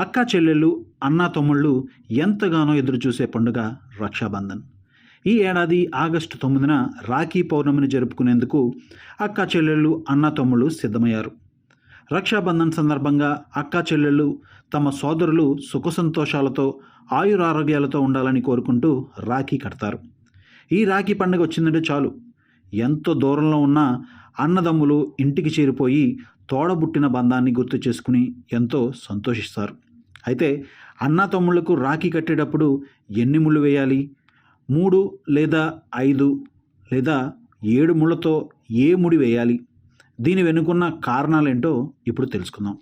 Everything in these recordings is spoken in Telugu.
అక్క చెల్లెళ్ళు అన్న తమ్ముళ్ళు ఎంతగానో ఎదురుచూసే పండుగ రక్షాబంధన్. ఈ ఏడాది ఆగస్టు తొమ్మిదిన రాఖీ పౌర్ణమిని జరుపుకునేందుకు అక్క చెల్లెళ్ళు అన్న తమ్ముళ్ళు సిద్ధమయ్యారు. రక్షాబంధన్ సందర్భంగా అక్క చెల్లెళ్ళు తమ సోదరులు సుఖ సంతోషాలతో ఆయురారోగ్యాలతో ఉండాలని కోరుకుంటూ రాఖీ కడతారు. ఈ రాఖీ పండుగ వచ్చిందంటే చాలు. ఎంతో దూరంలో ఉన్న అన్నదమ్ములు ఇంటికి చేరిపోయి తోడబుట్టిన బంధాన్ని గుర్తు చేసుకుని ఎంతో సంతోషిస్తారు. అయితే అన్న తమ్ముళ్ళకు రాఖీ కట్టేటప్పుడు ఎన్ని ముళ్ళు వేయాలి? మూడు లేదా ఐదు లేదా ఏడు ముళ్ళతో ఏ ముడి వేయాలి? దీని వెనుకున్న కారణాలేంటో ఇప్పుడు తెలుసుకుందాం.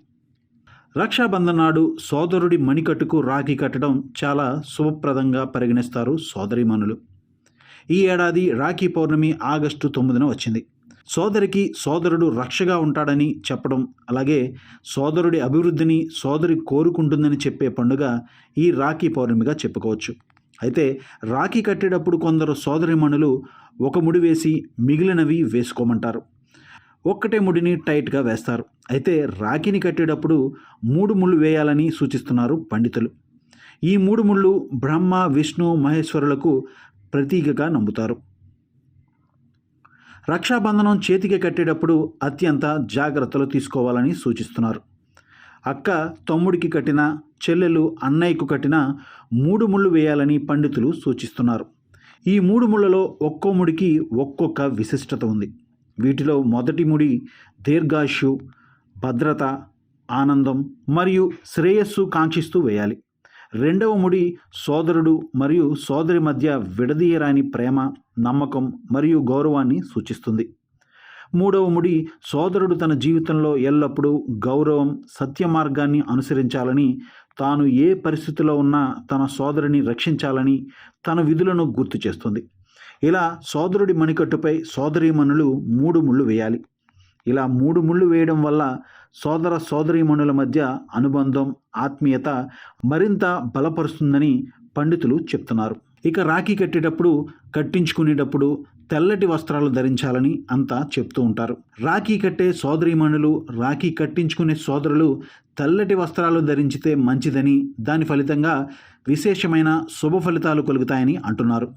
రక్షాబంధన్ నాడు సోదరుడి మణికట్టుకు రాఖీ కట్టడం చాలా శుభప్రదంగా పరిగణిస్తారు సోదరిమణులు. ఈ ఏడాది రాఖీ పౌర్ణమి ఆగస్టు తొమ్మిదిన వచ్చింది. సోదరికి సోదరుడు రక్షగా ఉంటాడని చెప్పడం అలాగే సోదరుడి అభివృద్ధిని సోదరి కోరుకుంటుందని చెప్పే పండుగ ఈ రాఖీ పౌర్ణమిగా చెప్పుకోవచ్చు. అయితే రాఖీ కట్టేటప్పుడు కొందరు సోదరిమణులు ఒక ముడి వేసి మిగిలినవి వేసుకోమంటారు. ఒక్కటే ముడిని టైట్గా వేస్తారు. అయితే రాఖీని కట్టేటప్పుడు మూడు ముళ్ళు వేయాలని సూచిస్తున్నారు పండితులు. ఈ మూడు ముళ్ళు బ్రహ్మ విష్ణు మహేశ్వరులకు ప్రతీకగా నమ్ముతారు. రక్షాబంధనం చేతికి కట్టేటప్పుడు అత్యంత జాగ్రత్తలు తీసుకోవాలని సూచిస్తున్నారు. అక్క తమ్ముడికి కట్టిన చెల్లెలు అన్నయ్యకు కట్టిన మూడు ముళ్ళు వేయాలని పండితులు సూచిస్తున్నారు. ఈ మూడు ముళ్ళలో ఒక్కో ముడికి ఒక్కొక్క విశిష్టత ఉంది. వీటిలో మొదటి ముడి దీర్ఘాయుషు భద్రత ఆనందం మరియు శ్రేయస్సు కాంక్షిస్తూ వేయాలి. రెండవ ముడి సోదరుడు మరియు సోదరి మధ్య విడదీయరాని ప్రేమ నమ్మకం మరియు గౌరవాన్ని సూచిస్తుంది. మూడవ ముడి సోదరుడు తన జీవితంలో ఎల్లప్పుడూ గౌరవం సత్య మార్గాన్ని అనుసరించాలని తాను ఏ పరిస్థితిలో ఉన్నా తన సోదరుని రక్షించాలని తన విధులను గుర్తు చేస్తుంది. ఇలా సోదరుడి మణికట్టుపై సోదరీమణులు మూడు ముళ్ళు వేయాలి. ఇలా మూడు ముళ్ళు వేయడం వల్ల సోదర సోదరీమణుల మధ్య అనుబంధం ఆత్మీయత మరింత బలపరుస్తుందని పండితులు చెప్తున్నారు. ఇక రాఖీ కట్టేటప్పుడు కట్టించుకునేటప్పుడు తెల్లటి వస్త్రాలు ధరించాలని అంతా చెప్తూ ఉంటారు. రాఖీ కట్టే సోదరీమణులు రాఖీ కట్టించుకునే సోదరులు తెల్లటి వస్త్రాలు ధరించితే మంచిదని దాని ఫలితంగా విశేషమైన శుభ ఫలితాలు కలుగుతాయని అంటున్నారు.